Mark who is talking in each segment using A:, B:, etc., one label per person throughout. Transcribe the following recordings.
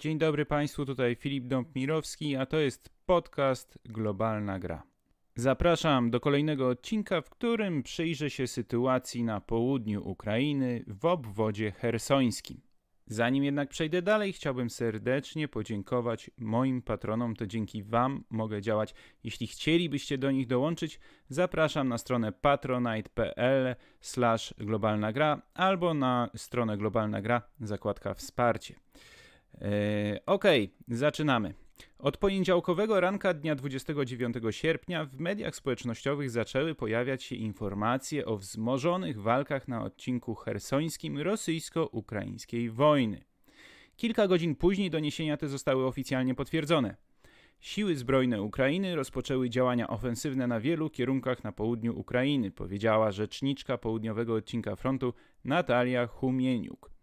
A: Dzień dobry Państwu, tutaj Filip Dąb-Mirowski, a to jest podcast Globalna Gra. Zapraszam do kolejnego odcinka, w którym przyjrzę się sytuacji na południu Ukrainy w obwodzie hersońskim. Zanim jednak przejdę dalej, chciałbym serdecznie podziękować moim patronom. To dzięki Wam mogę działać. Jeśli chcielibyście do nich dołączyć, zapraszam na stronę patronite.pl globalna gra albo na stronę globalna gra, zakładka wsparcie. Eee, ok, zaczynamy. Od poniedziałkowego ranka dnia 29 sierpnia w mediach społecznościowych zaczęły pojawiać się informacje o wzmożonych walkach na odcinku hersońskim rosyjsko-ukraińskiej wojny. Kilka godzin później doniesienia te zostały oficjalnie potwierdzone. Siły zbrojne Ukrainy rozpoczęły działania ofensywne na wielu kierunkach na południu Ukrainy, powiedziała rzeczniczka południowego odcinka frontu Natalia Humieniuk.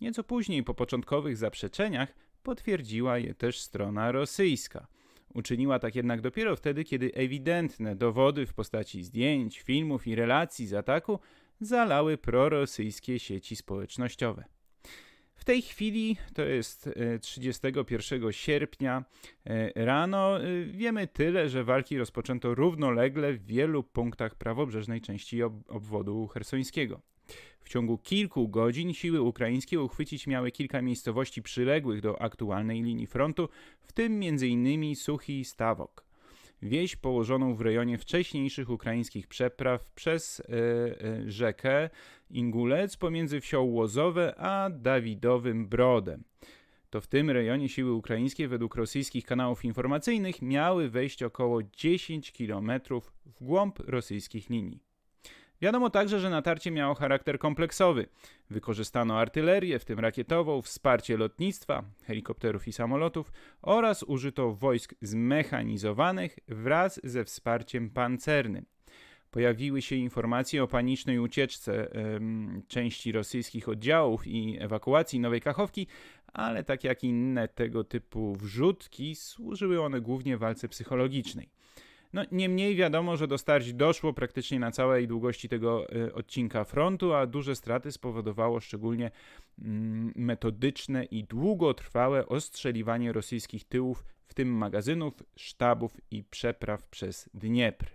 A: Nieco później, po początkowych zaprzeczeniach, potwierdziła je też strona rosyjska. Uczyniła tak jednak dopiero wtedy, kiedy ewidentne dowody w postaci zdjęć, filmów i relacji z ataku zalały prorosyjskie sieci społecznościowe. W tej chwili, to jest 31 e, sierpnia e, rano, e, wiemy tyle, że walki rozpoczęto równolegle w wielu punktach prawobrzeżnej części obwodu hersońskiego. W ciągu kilku godzin siły ukraińskie uchwycić miały kilka miejscowości przyległych do aktualnej linii frontu, w tym m.in. Suchi Stawok. Wieś położoną w rejonie wcześniejszych ukraińskich przepraw przez e, e, rzekę Ingulec pomiędzy wsią Łozowe a Dawidowym Brodem. To w tym rejonie siły ukraińskie według rosyjskich kanałów informacyjnych miały wejść około 10 km w głąb rosyjskich linii. Wiadomo także, że natarcie miało charakter kompleksowy. Wykorzystano artylerię, w tym rakietową, wsparcie lotnictwa, helikopterów i samolotów oraz użyto wojsk zmechanizowanych wraz ze wsparciem pancernym. Pojawiły się informacje o panicznej ucieczce ym, części rosyjskich oddziałów i ewakuacji Nowej Kachowki, ale tak jak inne tego typu wrzutki, służyły one głównie walce psychologicznej. No, niemniej wiadomo, że do starć doszło praktycznie na całej długości tego y, odcinka frontu, a duże straty spowodowało szczególnie mm, metodyczne i długotrwałe ostrzeliwanie rosyjskich tyłów, w tym magazynów, sztabów i przepraw przez Dniepr.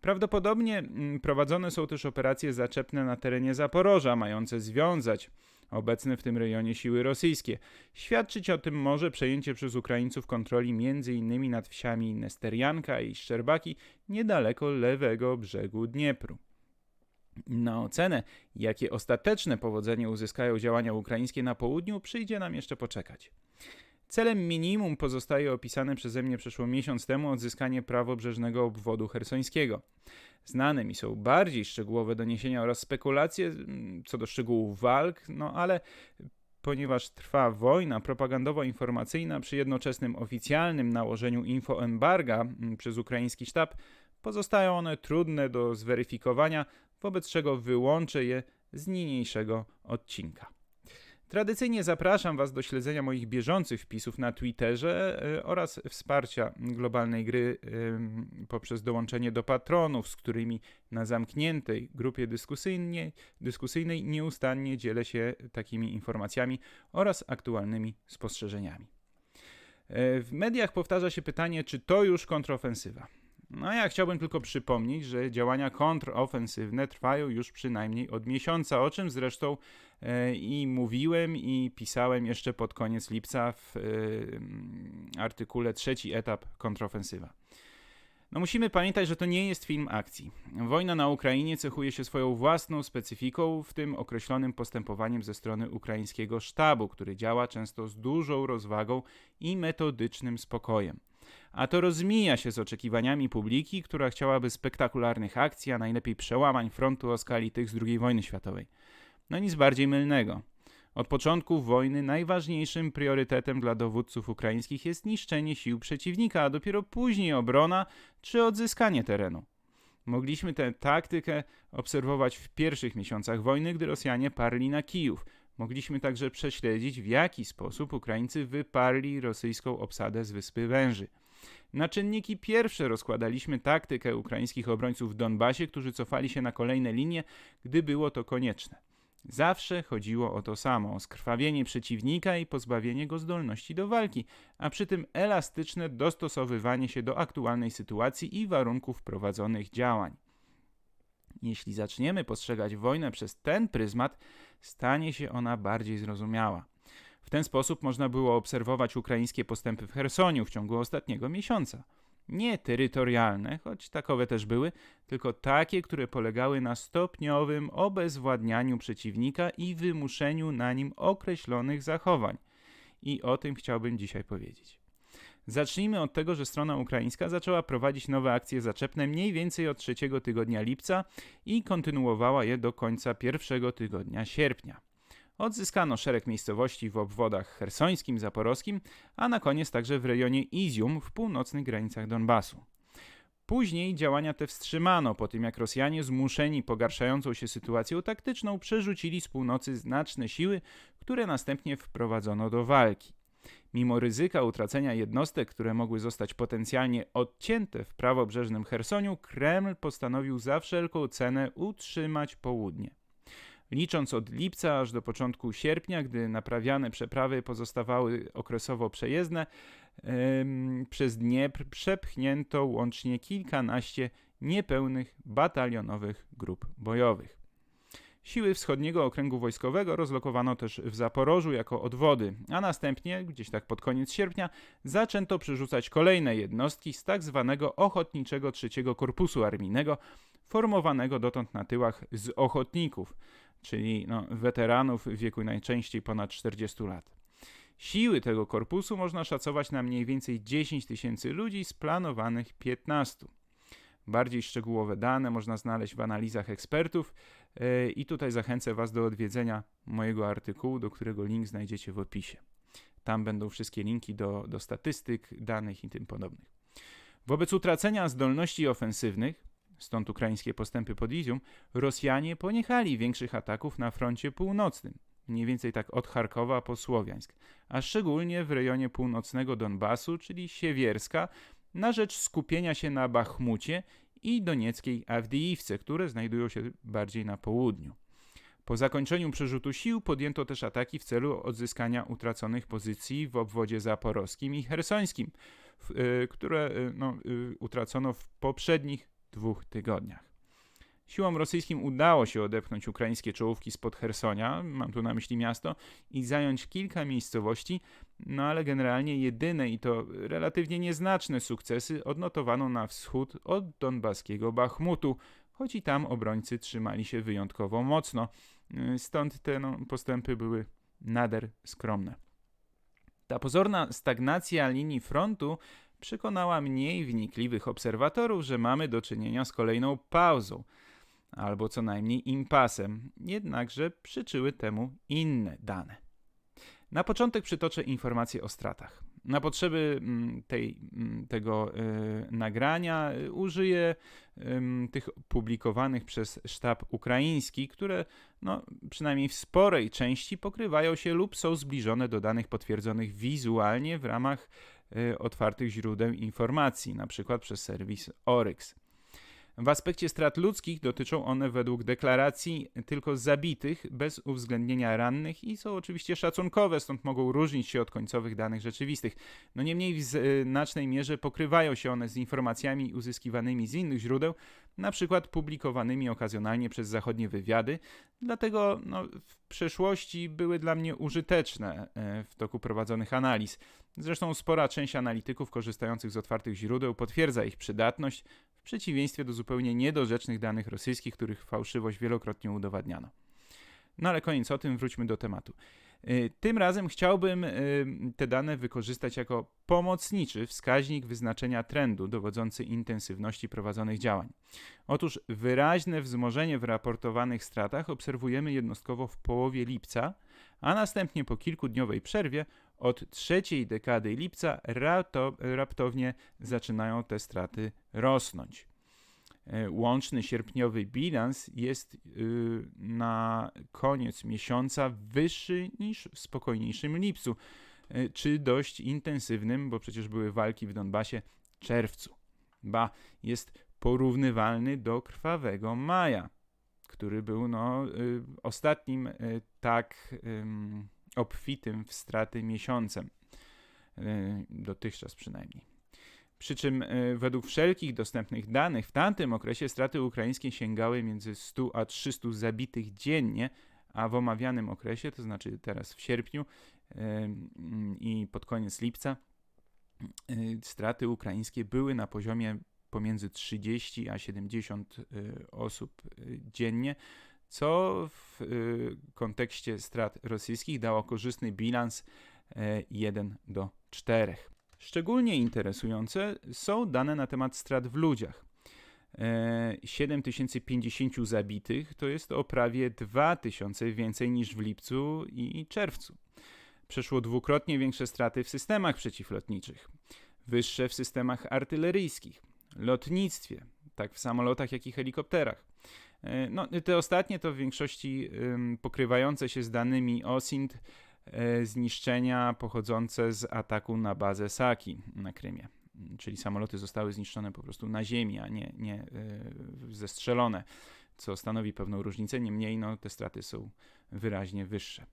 A: Prawdopodobnie mm, prowadzone są też operacje zaczepne na terenie Zaporoża, mające związać obecne w tym rejonie siły rosyjskie. Świadczyć o tym może przejęcie przez Ukraińców kontroli m.in. nad wsiami Nesterianka i Szczerbaki niedaleko lewego brzegu Dniepru. Na ocenę, jakie ostateczne powodzenie uzyskają działania ukraińskie na południu, przyjdzie nam jeszcze poczekać. Celem minimum pozostaje opisane przeze mnie przeszło miesiąc temu odzyskanie prawobrzeżnego obwodu hersońskiego. Znane mi są bardziej szczegółowe doniesienia oraz spekulacje mm, co do szczegółów walk, no ale ponieważ trwa wojna propagandowo-informacyjna przy jednoczesnym oficjalnym nałożeniu infoembarga mm, przez ukraiński sztab, pozostają one trudne do zweryfikowania, wobec czego wyłączę je z niniejszego odcinka. Tradycyjnie zapraszam Was do śledzenia moich bieżących wpisów na Twitterze e, oraz wsparcia globalnej gry poprzez dołączenie do patronów, z którymi na zamkniętej grupie dyskusyjnej, dyskusyjnej nieustannie dzielę się takimi informacjami oraz aktualnymi spostrzeżeniami. E, w mediach powtarza się pytanie, czy to już kontrofensywa. No ja chciałbym tylko przypomnieć, że działania kontrofensywne trwają już przynajmniej od miesiąca, o czym zresztą e, i mówiłem i pisałem jeszcze pod koniec lipca w e, artykule trzeci etap kontrofensywa. No musimy pamiętać, że to nie jest film akcji. Wojna na Ukrainie cechuje się swoją własną specyfiką, w tym określonym postępowaniem ze strony ukraińskiego sztabu, który działa często z dużą rozwagą i metodycznym spokojem a to rozmija się z oczekiwaniami publiki, która chciałaby spektakularnych akcji, a najlepiej przełamań frontu o skali tych z II wojny światowej. No nic bardziej mylnego. Od początku wojny najważniejszym priorytetem dla dowódców ukraińskich jest niszczenie sił przeciwnika, a dopiero później obrona czy odzyskanie terenu. Mogliśmy tę taktykę obserwować w pierwszych miesiącach wojny, gdy Rosjanie parli na Kijów. Mogliśmy także prześledzić, w jaki sposób Ukraińcy wyparli rosyjską obsadę z Wyspy Węży. Na czynniki pierwsze rozkładaliśmy taktykę ukraińskich obrońców w Donbasie, którzy cofali się na kolejne linie, gdy było to konieczne. Zawsze chodziło o to samo: o skrwawienie przeciwnika i pozbawienie go zdolności do walki, a przy tym elastyczne dostosowywanie się do aktualnej sytuacji i warunków prowadzonych działań. Jeśli zaczniemy postrzegać wojnę przez ten pryzmat, stanie się ona bardziej zrozumiała. W ten sposób można było obserwować ukraińskie postępy w Chersoniu w ciągu ostatniego miesiąca. Nie terytorialne, choć takowe też były, tylko takie, które polegały na stopniowym obezwładnianiu przeciwnika i wymuszeniu na nim określonych zachowań. I o tym chciałbym dzisiaj powiedzieć. Zacznijmy od tego, że strona ukraińska zaczęła prowadzić nowe akcje zaczepne mniej więcej od trzeciego tygodnia lipca i kontynuowała je do końca pierwszego tygodnia sierpnia. Odzyskano szereg miejscowości w obwodach hersońskim, zaporowskim, a na koniec także w rejonie Izium w północnych granicach Donbasu. Później działania te wstrzymano po tym, jak Rosjanie zmuszeni pogarszającą się sytuacją taktyczną przerzucili z północy znaczne siły, które następnie wprowadzono do walki. Mimo ryzyka utracenia jednostek, które mogły zostać potencjalnie odcięte w prawobrzeżnym Chersoniu, Kreml postanowił za wszelką cenę utrzymać południe. Licząc od lipca aż do początku sierpnia, gdy naprawiane przeprawy pozostawały okresowo przejezdne, przez Dniepr przepchnięto łącznie kilkanaście niepełnych batalionowych grup bojowych. Siły wschodniego okręgu wojskowego rozlokowano też w Zaporożu jako odwody, a następnie, gdzieś tak pod koniec sierpnia, zaczęto przerzucać kolejne jednostki z tak zwanego Ochotniczego III Korpusu Armijnego, formowanego dotąd na tyłach z ochotników, czyli no, weteranów w wieku najczęściej ponad 40 lat. Siły tego korpusu można szacować na mniej więcej 10 tysięcy ludzi z planowanych 15. Bardziej szczegółowe dane można znaleźć w analizach ekspertów yy, i tutaj zachęcę Was do odwiedzenia mojego artykułu, do którego link znajdziecie w opisie. Tam będą wszystkie linki do, do statystyk, danych i tym podobnych. Wobec utracenia zdolności ofensywnych, stąd ukraińskie postępy pod Izium, Rosjanie poniechali większych ataków na froncie północnym, mniej więcej tak od Charkowa po Słowiańsk, a szczególnie w rejonie północnego Donbasu, czyli Siewierska, na rzecz skupienia się na Bachmucie i donieckiej Awdijiwce, które znajdują się bardziej na południu. Po zakończeniu przerzutu sił podjęto też ataki w celu odzyskania utraconych pozycji w obwodzie zaporowskim i hersońskim, y, które y, no, y, utracono w poprzednich dwóch tygodniach. Siłom rosyjskim udało się odepchnąć ukraińskie czołówki spod Hersonia, mam tu na myśli miasto, i zająć kilka miejscowości, no ale generalnie jedyne i to relatywnie nieznaczne sukcesy odnotowano na wschód od donbaskiego Bachmutu, choć i tam obrońcy trzymali się wyjątkowo mocno, stąd te no, postępy były nader skromne. Ta pozorna stagnacja linii frontu przekonała mniej wnikliwych obserwatorów, że mamy do czynienia z kolejną pauzą, albo co najmniej impasem, jednakże przyczyły temu inne dane. Na początek przytoczę informacje o stratach. Na potrzeby mm, tej, mm, tego y, nagrania y, użyję y, tych publikowanych przez sztab ukraiński, które no, przynajmniej w sporej części pokrywają się lub są zbliżone do danych potwierdzonych wizualnie w ramach otwartych źródeł informacji, np. przez serwis Oryx. W aspekcie strat ludzkich dotyczą one według deklaracji tylko zabitych, bez uwzględnienia rannych i są oczywiście szacunkowe, stąd mogą różnić się od końcowych danych rzeczywistych. No niemniej w znacznej mierze pokrywają się one z informacjami uzyskiwanymi z innych źródeł, na przykład publikowanymi okazjonalnie przez zachodnie wywiady, dlatego no, w przeszłości były dla mnie użyteczne e, w toku prowadzonych analiz. Zresztą spora część analityków korzystających z otwartych źródeł potwierdza ich przydatność, w przeciwieństwie do zupełnie niedorzecznych danych rosyjskich, których fałszywość wielokrotnie udowadniano. No ale koniec o tym, wróćmy do tematu. Y, tym razem chciałbym y, te dane wykorzystać jako pomocniczy wskaźnik wyznaczenia trendu dowodzący intensywności prowadzonych działań. Otóż wyraźne wzmożenie w raportowanych stratach obserwujemy jednostkowo w połowie lipca, a następnie po kilkudniowej przerwie od trzeciej dekady lipca raptownie zaczynają te straty rosnąć. E, łączny sierpniowy bilans jest y, na koniec miesiąca wyższy niż w spokojniejszym lipcu, e, czy dość intensywnym, bo przecież były walki w Donbasie, czerwcu. Ba, jest porównywalny do krwawego maja. który był no, y, ostatnim y, tak obfitym w straty miesiącem, y, dotychczas przynajmniej. Przy czym według wszelkich dostępnych danych w tamtym okresie straty ukraińskie sięgały między 100 a 300 zabitych dziennie, a w omawianym okresie, to znaczy teraz w sierpniu i pod koniec lipca, straty ukraińskie były na poziomie pomiędzy 30 a 70 y, osób dziennie, co w y, kontekście strat rosyjskich dało korzystny bilans 1 do 4. Szczególnie interesujące są dane na temat strat w ludziach. 7050 zabitych to jest o prawie 2000 więcej niż w lipcu i czerwcu. Przeszło dwukrotnie większe straty w systemach przeciwlotniczych, wyższe w systemach artyleryjskich lotnictwie, tak w samolotach, jak i helikopterach. No, te ostatnie to w większości pokrywające się z danymi OSINT e, zniszczenia pochodzące z ataku na bazę Saki na Krymie. Czyli samoloty zostały zniszczone po prostu na ziemi, a nie, nie e, zestrzelone, co stanowi pewną różnicę. Niemniej no, te straty są wyraźnie wyższe.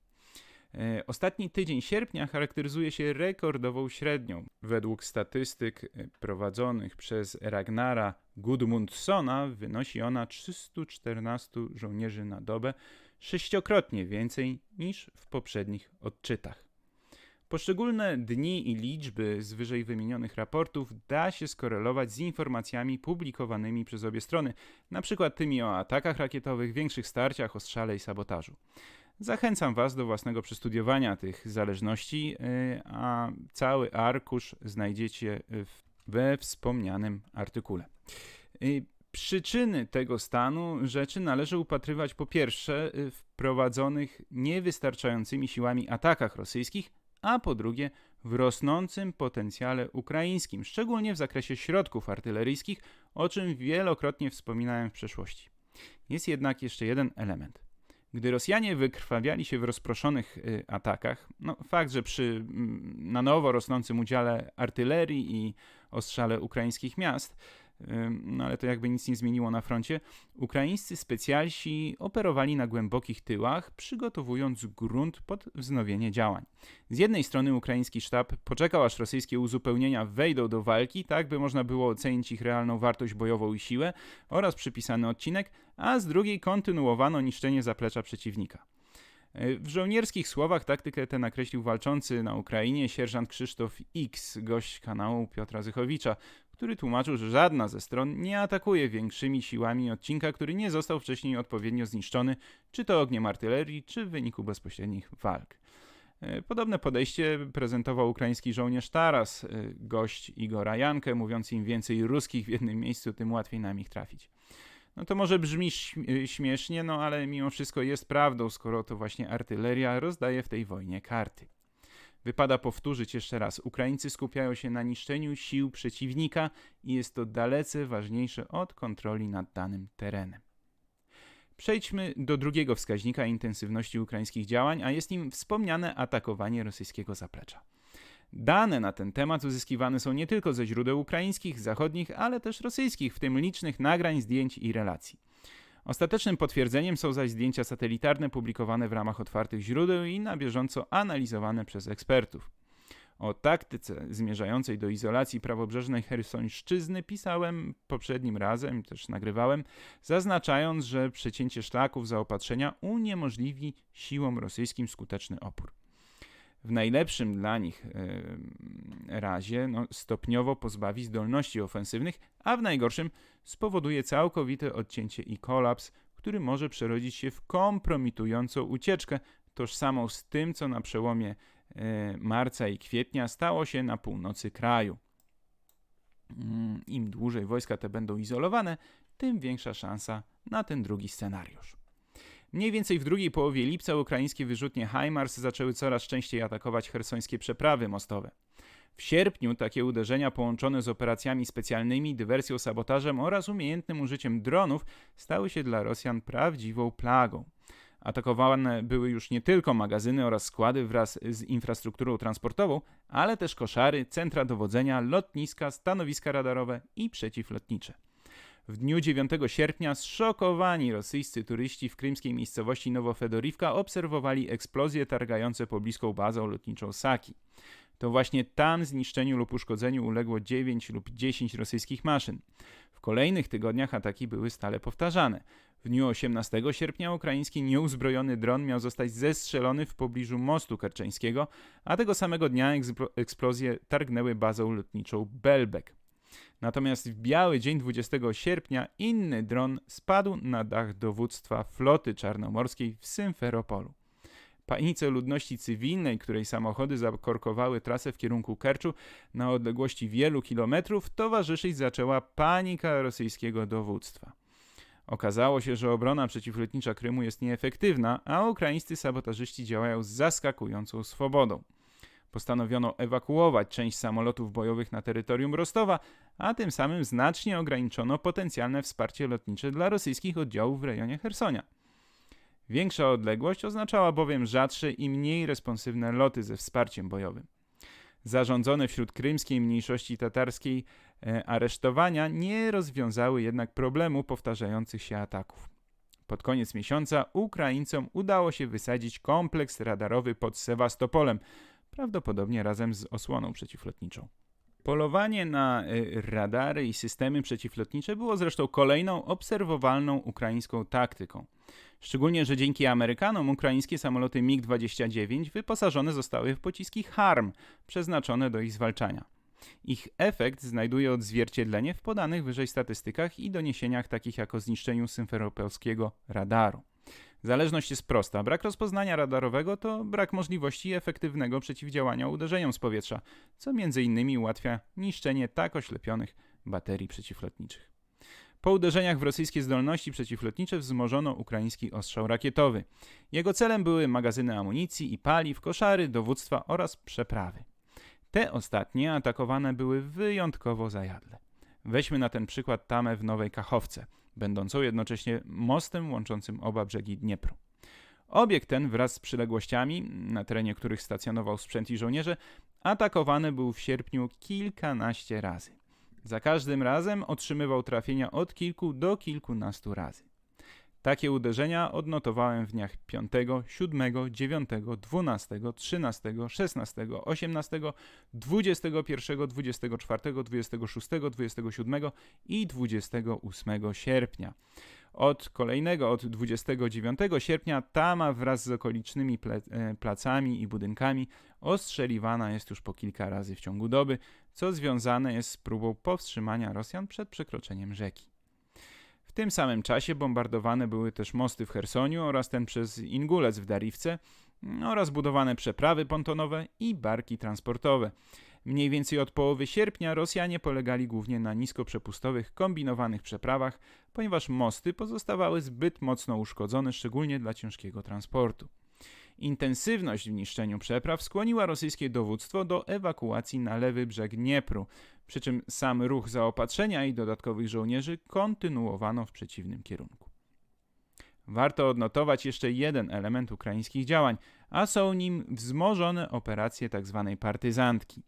A: E, ostatni tydzień sierpnia charakteryzuje się rekordową średnią. Według statystyk e, prowadzonych przez Ragnara Gudmundsona wynosi ona 314 żołnierzy na dobę, sześciokrotnie więcej niż w poprzednich odczytach. Poszczególne dni i liczby z wyżej wymienionych raportów da się skorelować z informacjami publikowanymi przez obie strony, np. tymi o atakach rakietowych, większych starciach, ostrzale i sabotażu. Zachęcam Was do własnego przestudiowania tych zależności, y, a cały arkusz znajdziecie we wspomnianym artykule. Y, przyczyny tego stanu rzeczy należy upatrywać po pierwsze w prowadzonych niewystarczającymi siłami atakach rosyjskich, a po drugie w rosnącym potencjale ukraińskim, szczególnie w zakresie środków artyleryjskich, o czym wielokrotnie wspominałem w przeszłości. Jest jednak jeszcze jeden element. Gdy Rosjanie wykrwawiali się w rozproszonych y, atakach, no fakt, że przy mm, na nowo rosnącym udziale artylerii i ostrzale ukraińskich miast, no ale to jakby nic nie zmieniło na froncie, ukraińscy specjalsi operowali na głębokich tyłach, przygotowując grunt pod wznowienie działań. Z jednej strony ukraiński sztab poczekał, aż rosyjskie uzupełnienia wejdą do walki, tak by można było ocenić ich realną wartość bojową i siłę oraz przypisany odcinek, a z drugiej kontynuowano niszczenie zaplecza przeciwnika. W żołnierskich słowach taktykę tę nakreślił walczący na Ukrainie sierżant Krzysztof X, gość kanału Piotra Zychowicza, który tłumaczył, że żadna ze stron nie atakuje większymi siłami odcinka, który nie został wcześniej odpowiednio zniszczony, czy to ogniem artylerii, czy w wyniku bezpośrednich walk. E, podobne podejście prezentował ukraiński żołnierz Taras, e, gość Igora Jankę, mówiąc im więcej ruskich w jednym miejscu, tym łatwiej nam ich trafić. No to może brzmi e, śmiesznie, no ale mimo wszystko jest prawdą, skoro to właśnie artyleria rozdaje w tej wojnie karty. Wypada powtórzyć jeszcze raz: Ukraińcy skupiają się na niszczeniu sił przeciwnika i jest to dalece ważniejsze od kontroli nad danym terenem. Przejdźmy do drugiego wskaźnika intensywności ukraińskich działań, a jest nim wspomniane atakowanie rosyjskiego zaplecza. Dane na ten temat uzyskiwane są nie tylko ze źródeł ukraińskich, zachodnich, ale też rosyjskich, w tym licznych nagrań, zdjęć i relacji. Ostatecznym potwierdzeniem są zaś zdjęcia satelitarne publikowane w ramach otwartych źródeł i na bieżąco analizowane przez ekspertów. O taktyce zmierzającej do izolacji prawobrzeżnej Hersońszczyzny pisałem poprzednim razem, też nagrywałem, zaznaczając, że przecięcie szlaków zaopatrzenia uniemożliwi siłom rosyjskim skuteczny opór w najlepszym dla nich e, razie no, stopniowo pozbawi zdolności ofensywnych, a w najgorszym spowoduje całkowite odcięcie i kolaps, który może przerodzić się w kompromitującą ucieczkę, tożsamą z tym, co na przełomie e, marca i kwietnia stało się na północy kraju. Mm, Im dłużej wojska te będą izolowane, tym większa szansa na ten drugi scenariusz. Mniej więcej w drugiej połowie lipca ukraińskie wyrzutnie HIMARS zaczęły coraz częściej atakować hersońskie przeprawy mostowe. W sierpniu takie uderzenia połączone z operacjami specjalnymi, dywersją, sabotażem oraz umiejętnym użyciem dronów stały się dla Rosjan prawdziwą plagą. Atakowane były już nie tylko magazyny oraz składy wraz z infrastrukturą transportową, ale też koszary, centra dowodzenia, lotniska, stanowiska radarowe i przeciwlotnicze. W dniu 9 sierpnia zszokowani rosyjscy turyści w krymskiej miejscowości Nowofedorivka obserwowali eksplozje targające pobliską bazą lotniczą Saki. To właśnie tam zniszczeniu lub uszkodzeniu uległo 9 lub 10 rosyjskich maszyn. W kolejnych tygodniach ataki były stale powtarzane. W dniu 18 sierpnia ukraiński nieuzbrojony dron miał zostać zestrzelony w pobliżu mostu kerczeńskiego, a tego samego dnia eksplozje targnęły bazą lotniczą Belbek. Natomiast w biały dzień 20 sierpnia inny dron spadł na dach dowództwa floty czarnomorskiej w Symferopolu. Panice ludności cywilnej, której samochody zakorkowały trasę w kierunku Kerczu na odległości wielu kilometrów, towarzyszyć zaczęła panika rosyjskiego dowództwa. Okazało się, że obrona przeciwlotnicza Krymu jest nieefektywna, a ukraińscy sabotażyści działają z zaskakującą swobodą. Postanowiono ewakuować część samolotów bojowych na terytorium Rostowa, a tym samym znacznie ograniczono potencjalne wsparcie lotnicze dla rosyjskich oddziałów w rejonie Hersonia. Większa odległość oznaczała bowiem rzadsze i mniej responsywne loty ze wsparciem bojowym. Zarządzone wśród krymskiej mniejszości tatarskiej e, aresztowania nie rozwiązały jednak problemu powtarzających się ataków. Pod koniec miesiąca Ukraińcom udało się wysadzić kompleks radarowy pod Sewastopolem, prawdopodobnie razem z osłoną przeciwlotniczą. Polowanie na e, radary i systemy przeciwlotnicze było zresztą kolejną obserwowalną ukraińską taktyką. Szczególnie, że dzięki Amerykanom ukraińskie samoloty MiG-29 wyposażone zostały w pociski HARM, przeznaczone do ich zwalczania. Ich efekt znajduje odzwierciedlenie w podanych wyżej statystykach i doniesieniach takich jak o zniszczeniu symferopolskiego radaru. Zależność jest prosta. Brak rozpoznania radarowego to brak możliwości efektywnego przeciwdziałania uderzeniom z powietrza, co między innymi ułatwia niszczenie tak oślepionych baterii przeciwlotniczych. Po uderzeniach w rosyjskie zdolności przeciwlotnicze wzmożono ukraiński ostrzał rakietowy. Jego celem były magazyny amunicji i paliw, koszary, dowództwa oraz przeprawy. Te ostatnie atakowane były wyjątkowo zajadle. Weźmy na ten przykład tamę w Nowej Kachowce, będącą jednocześnie mostem łączącym oba brzegi Dniepru. Obiekt ten wraz z przyległościami, na terenie których stacjonował sprzęt i żołnierze, atakowany był w sierpniu kilkanaście razy. Za każdym razem otrzymywał trafienia od kilku do kilkunastu razy. Takie uderzenia odnotowałem w dniach 5, 7, 9, 12, 13, 16, 18, 21, 24, 26, 27 i 28 sierpnia. Od kolejnego, od 29 sierpnia, Tama wraz z okolicznymi e, placami i budynkami ostrzeliwana jest już po kilka razy w ciągu doby, co związane jest z próbą powstrzymania Rosjan przed przekroczeniem rzeki. Tym samym czasie bombardowane były też mosty w Chersoniu oraz ten przez Ingulec w Dariwce oraz budowane przeprawy pontonowe i barki transportowe. Mniej więcej od połowy sierpnia Rosjanie polegali głównie na niskoprzepustowych, kombinowanych przeprawach, ponieważ mosty pozostawały zbyt mocno uszkodzone, szczególnie dla ciężkiego transportu. Intensywność w niszczeniu przepraw skłoniła rosyjskie dowództwo do ewakuacji na lewy brzeg Dniepru, przy czym sam ruch zaopatrzenia i dodatkowych żołnierzy kontynuowano w przeciwnym kierunku. Warto odnotować jeszcze jeden element ukraińskich działań, a są nim wzmożone operacje tzw. Tak partyzantki.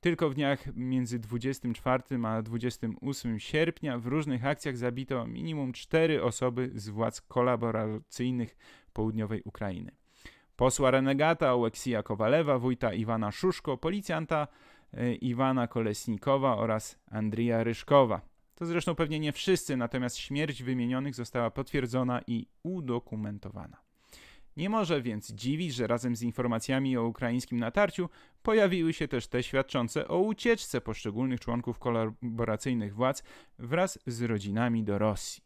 A: Tylko w dniach między 24 a 28 sierpnia w różnych akcjach zabito minimum cztery osoby z władz kolaboracyjnych południowej Ukrainy. Posła renegata Oleksija Kowalewa, wójta Iwana Szuszko, policjanta Iwana Kolesnikowa oraz Andrija Ryszkowa. To zresztą pewnie nie wszyscy, natomiast śmierć wymienionych została potwierdzona i udokumentowana. Nie może więc dziwić, że razem z informacjami o ukraińskim natarciu pojawiły się też te świadczące o ucieczce poszczególnych członków kolaboracyjnych władz wraz z rodzinami do Rosji.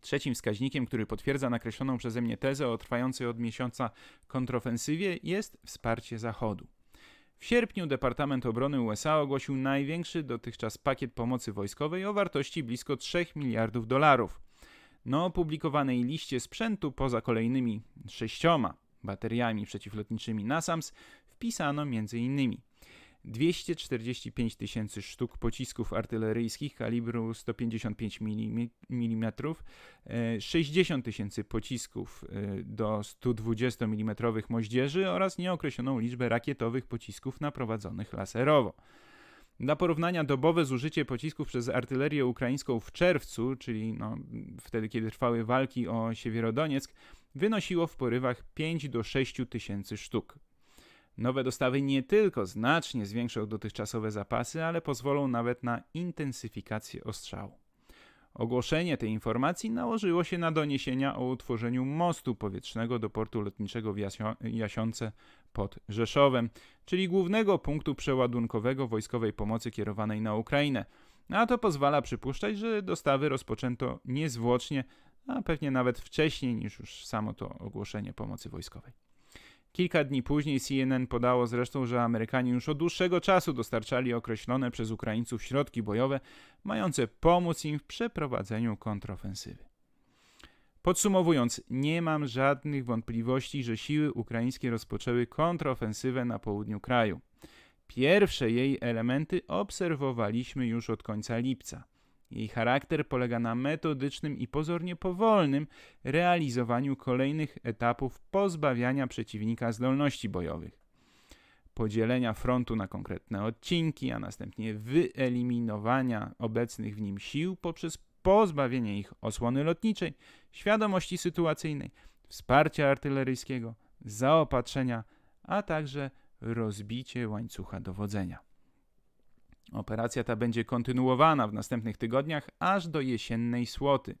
A: Trzecim wskaźnikiem, który potwierdza nakreśloną przeze mnie tezę o trwającej od miesiąca kontrofensywie, jest wsparcie Zachodu. W sierpniu Departament Obrony USA ogłosił największy dotychczas pakiet pomocy wojskowej o wartości blisko 3 miliardów dolarów. Na opublikowanej liście sprzętu, poza kolejnymi sześcioma bateriami przeciwlotniczymi NASAMS, wpisano m.in. 245 tysięcy sztuk pocisków artyleryjskich kalibru 155 mm, 60 tysięcy pocisków e, do 120 mm moździerzy oraz nieokreśloną liczbę rakietowych pocisków naprowadzonych laserowo. Dla porównania dobowe zużycie pocisków przez artylerię ukraińską w czerwcu, czyli no, wtedy, kiedy trwały walki o Siewierodonieck, wynosiło w porywach 5 do 6 tysięcy sztuk. Nowe dostawy nie tylko znacznie zwiększą dotychczasowe zapasy, ale pozwolą nawet na intensyfikację ostrzału. Ogłoszenie tej informacji nałożyło się na doniesienia o utworzeniu mostu powietrznego do portu lotniczego w Jasionce pod Rzeszowem, czyli głównego punktu przeładunkowego wojskowej pomocy kierowanej na Ukrainę. A to pozwala przypuszczać, że dostawy rozpoczęto niezwłocznie, a pewnie nawet wcześniej niż już samo to ogłoszenie pomocy wojskowej. Kilka dni później CNN podało zresztą, że Amerykanie już od dłuższego czasu dostarczali określone przez Ukraińców środki bojowe, mające pomóc im w przeprowadzeniu kontrofensywy. Podsumowując, nie mam żadnych wątpliwości, że siły ukraińskie rozpoczęły kontrofensywę na południu kraju. Pierwsze jej elementy obserwowaliśmy już od końca lipca. Jej charakter polega na metodycznym i pozornie powolnym realizowaniu kolejnych etapów pozbawiania przeciwnika zdolności bojowych. Podzielenia frontu na konkretne odcinki, a następnie wyeliminowania obecnych w nim sił poprzez pozbawienie ich osłony lotniczej, świadomości sytuacyjnej, wsparcia artyleryjskiego, zaopatrzenia, a także rozbicie łańcucha dowodzenia. Operacja ta będzie kontynuowana w następnych tygodniach aż do jesiennej słoty.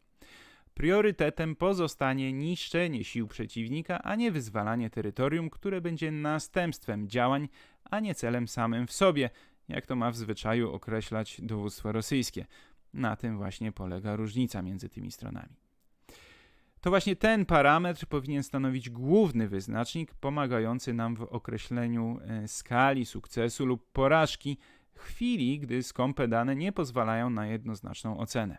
A: Priorytetem pozostanie niszczenie sił przeciwnika, a nie wyzwalanie terytorium, które będzie następstwem działań, a nie celem samym w sobie, jak to ma w zwyczaju określać dowództwo rosyjskie. Na tym właśnie polega różnica między tymi stronami. To właśnie ten parametr powinien stanowić główny wyznacznik pomagający nam w określeniu e, skali sukcesu lub porażki chwili, gdy skąpe dane nie pozwalają na jednoznaczną ocenę.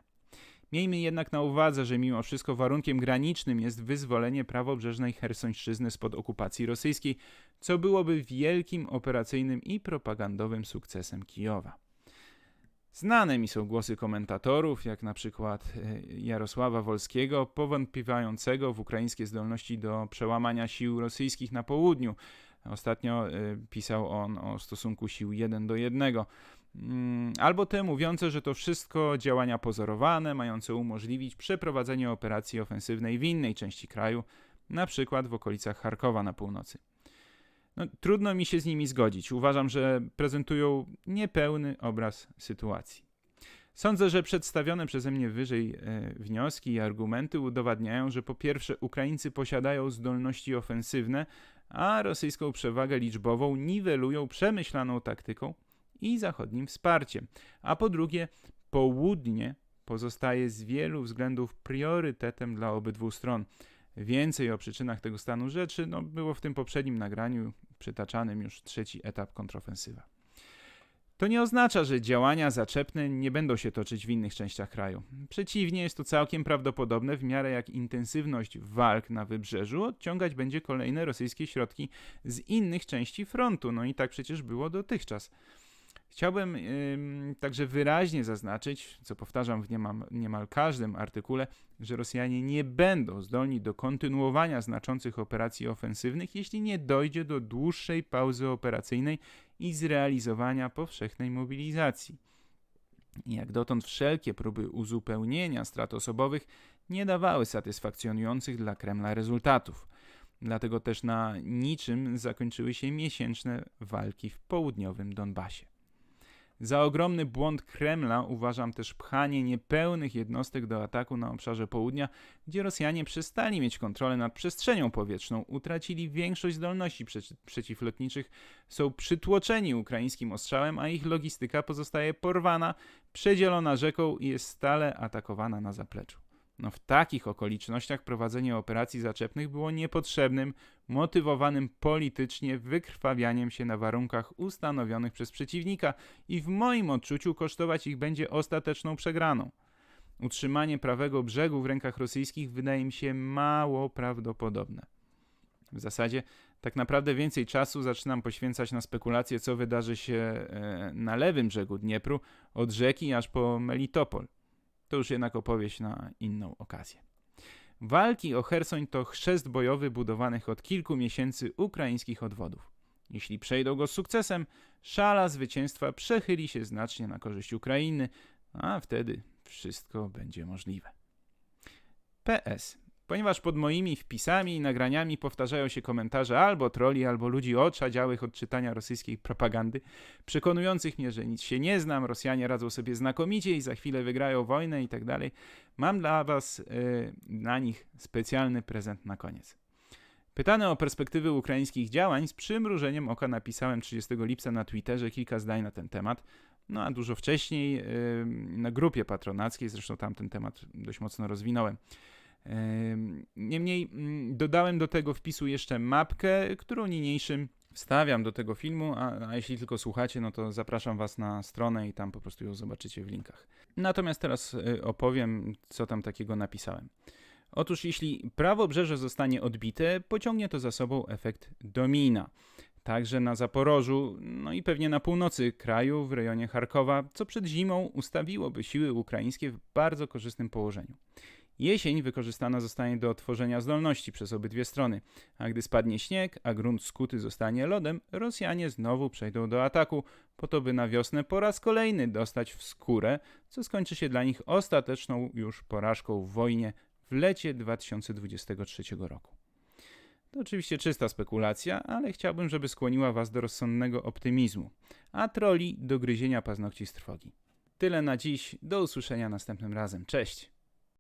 A: Miejmy jednak na uwadze, że mimo wszystko warunkiem granicznym jest wyzwolenie prawobrzeżnej Hersońszczyzny spod okupacji rosyjskiej, co byłoby wielkim operacyjnym i propagandowym sukcesem Kijowa. Znane mi są głosy komentatorów, jak na przykład e, Jarosława Wolskiego, powątpiewającego w ukraińskie zdolności do przełamania sił rosyjskich na południu, Ostatnio y, pisał on o stosunku sił 1 do 1. Mm, albo te mówiące, że to wszystko działania pozorowane, mające umożliwić przeprowadzenie operacji ofensywnej w innej części kraju, na przykład w okolicach Charkowa na północy. No, trudno mi się z nimi zgodzić. Uważam, że prezentują niepełny obraz sytuacji. Sądzę, że przedstawione przeze mnie wyżej e, wnioski i argumenty udowadniają, że po pierwsze Ukraińcy posiadają zdolności ofensywne, a rosyjską przewagę liczbową niwelują przemyślaną taktyką i zachodnim wsparciem. A po drugie, południe pozostaje z wielu względów priorytetem dla obydwu stron. Więcej o przyczynach tego stanu rzeczy no, było w tym poprzednim nagraniu przytaczanym już trzeci etap kontrofensywa. To nie oznacza, że działania zaczepne nie będą się toczyć w innych częściach kraju. Przeciwnie, jest to całkiem prawdopodobne w miarę jak intensywność walk na wybrzeżu odciągać będzie kolejne rosyjskie środki z innych części frontu. No i tak przecież było dotychczas. Chciałbym yy, także wyraźnie zaznaczyć, co powtarzam w niemal, niemal każdym artykule, że Rosjanie nie będą zdolni do kontynuowania znaczących operacji ofensywnych, jeśli nie dojdzie do dłuższej pauzy operacyjnej i zrealizowania powszechnej mobilizacji. Jak dotąd wszelkie próby uzupełnienia strat osobowych nie dawały satysfakcjonujących dla Kremla rezultatów. Dlatego też na niczym zakończyły się miesięczne walki w południowym Donbasie. Za ogromny błąd Kremla uważam też pchanie niepełnych jednostek do ataku na obszarze południa, gdzie Rosjanie przestali mieć kontrolę nad przestrzenią powietrzną, utracili większość zdolności przeciwlotniczych, są przytłoczeni ukraińskim ostrzałem, a ich logistyka pozostaje porwana, przedzielona rzeką i jest stale atakowana na zapleczu. No w takich okolicznościach prowadzenie operacji zaczepnych było niepotrzebnym, motywowanym politycznie wykrwawianiem się na warunkach ustanowionych przez przeciwnika i w moim odczuciu kosztować ich będzie ostateczną przegraną. Utrzymanie prawego brzegu w rękach rosyjskich wydaje mi się mało prawdopodobne. W zasadzie tak naprawdę więcej czasu zaczynam poświęcać na spekulacje, co wydarzy się e, na lewym brzegu Dniepru, od rzeki aż po Melitopol. To już jednak opowieść na inną okazję. Walki o Hersoń to chrzest bojowy budowanych od kilku miesięcy ukraińskich odwodów. Jeśli przejdą go z sukcesem, szala zwycięstwa przechyli się znacznie na korzyść Ukrainy, a wtedy wszystko będzie możliwe. PS. Ponieważ pod moimi wpisami i nagraniami powtarzają się komentarze albo troli, albo ludzi oczadziałych od czytania rosyjskiej propagandy, przekonujących mnie, że nic się nie znam, Rosjanie radzą sobie znakomicie i za chwilę wygrają wojnę i tak dalej, mam dla was, yy, nich specjalny prezent na koniec. Pytany o perspektywy ukraińskich działań, z przymrużeniem oka napisałem 30 lipca na Twitterze kilka zdań na ten temat. No a dużo wcześniej yy, na grupie patronackiej, zresztą tam ten temat dość mocno rozwinąłem. Niemniej mm, dodałem do tego wpisu jeszcze mapkę, którą niniejszym wstawiam do tego filmu, a, a jeśli tylko słuchacie, no to zapraszam Was na stronę i tam po prostu ją zobaczycie w linkach. Natomiast teraz y, opowiem, co tam takiego napisałem. Otóż jeśli prawobrzeże zostanie odbite, pociągnie to za sobą efekt domina. Także na Zaporożu, no i pewnie na północy kraju, w rejonie Charkowa, co przed zimą ustawiłoby siły ukraińskie w bardzo korzystnym położeniu. Jesień wykorzystana zostanie do tworzenia zdolności przez obydwie strony, a gdy spadnie śnieg, a grunt skuty zostanie lodem, Rosjanie znowu przejdą do ataku, po to by na wiosnę po raz kolejny dostać w skórę, co skończy się dla nich ostateczną już porażką w wojnie w lecie 2023 roku. To oczywiście czysta spekulacja, ale chciałbym, żeby skłoniła Was do rozsądnego optymizmu, a troli do gryzienia paznokci z trwogi. Tyle na dziś, do usłyszenia następnym razem. Cześć!